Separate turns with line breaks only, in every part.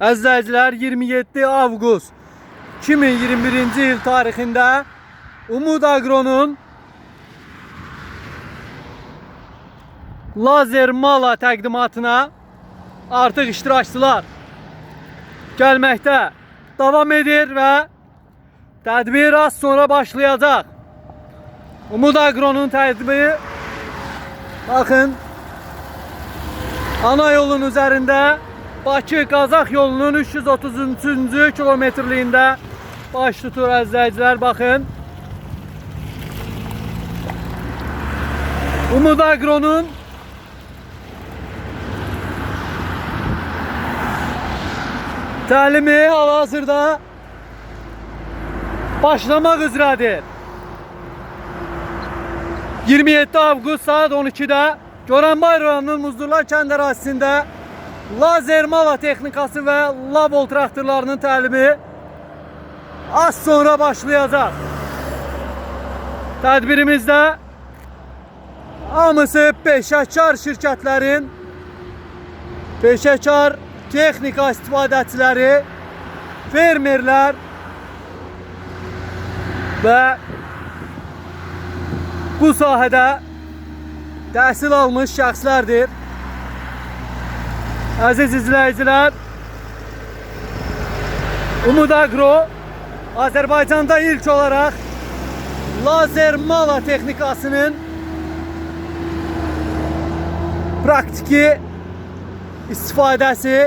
Əzizlər 27 avqust 2021-ci il tarixində Umud Agro'nun lazer mala təqdimatına artıq iştirakçılar gəlməkdə davam edir və tədbir az sonra başlayacaq. Umud Agro'nun tədbiri bakın ana yolun üzerinde Bakı Kazak yolunun 333. kilometrliğinde baş tutur izleyiciler bakın. Umud Agro'nun təlimi hal-hazırda başlamaq üzrədir. 27 avqust saat 12-də Göranbay rayonunun Muzdurlar kənd ərazisində lazer mala texnikası və labol traktorlarının təlimi az sonra başlayacaq. Tədbirimizdə hamısı peşəkar şirkətlərin peşəkar texnika istifadəçiləri, fermerlər və bu sahədə təhsil almış şəxslərdir. Əziz izləyicilər, Umud Agro Azərbaycanda ilk olaraq lazer mala texnikasının praktiki istifadəsi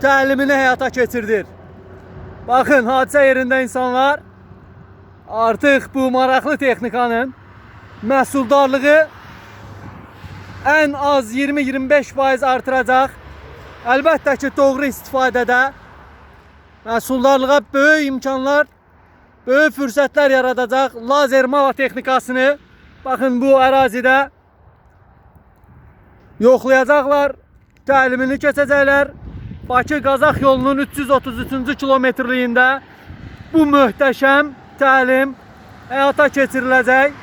təlimini həyata keçirdir. Baxın, hadisə yerində insanlar artıq bu maraqlı texnikanın məhsuldarlığı ən az 20-25% artıracaq. Əlbəttə ki, doğru istifadədə məhsuldarlığa böyük imkanlar, böyük fürsətlər yaradacaq lazer mala texnikasını baxın bu ərazidə yoxlayacaqlar, təlimini keçəcəklər. Bakı Qazax yolunun 333-cü kilometrliyində bu möhtəşəm təlim həyata keçiriləcək.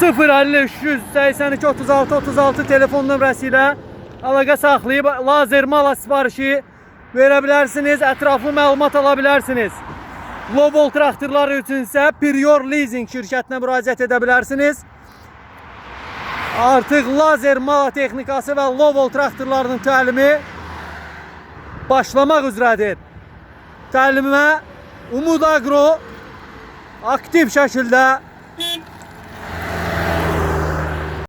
050 382 36 36 telefon nömrəsi ilə əlaqə saxlayıb lazer mala sifarişi verə bilərsiniz, ətraflı məlumat ala bilərsiniz. Lobol traktorları üçün isə Prior Leasing şirkətinə müraciət edə bilərsiniz. Artıq lazer mala texnikası və Lobol traktorlarının təlimi başlamaq üzrədir. Təlimə Umud Agro aktiv şəkildə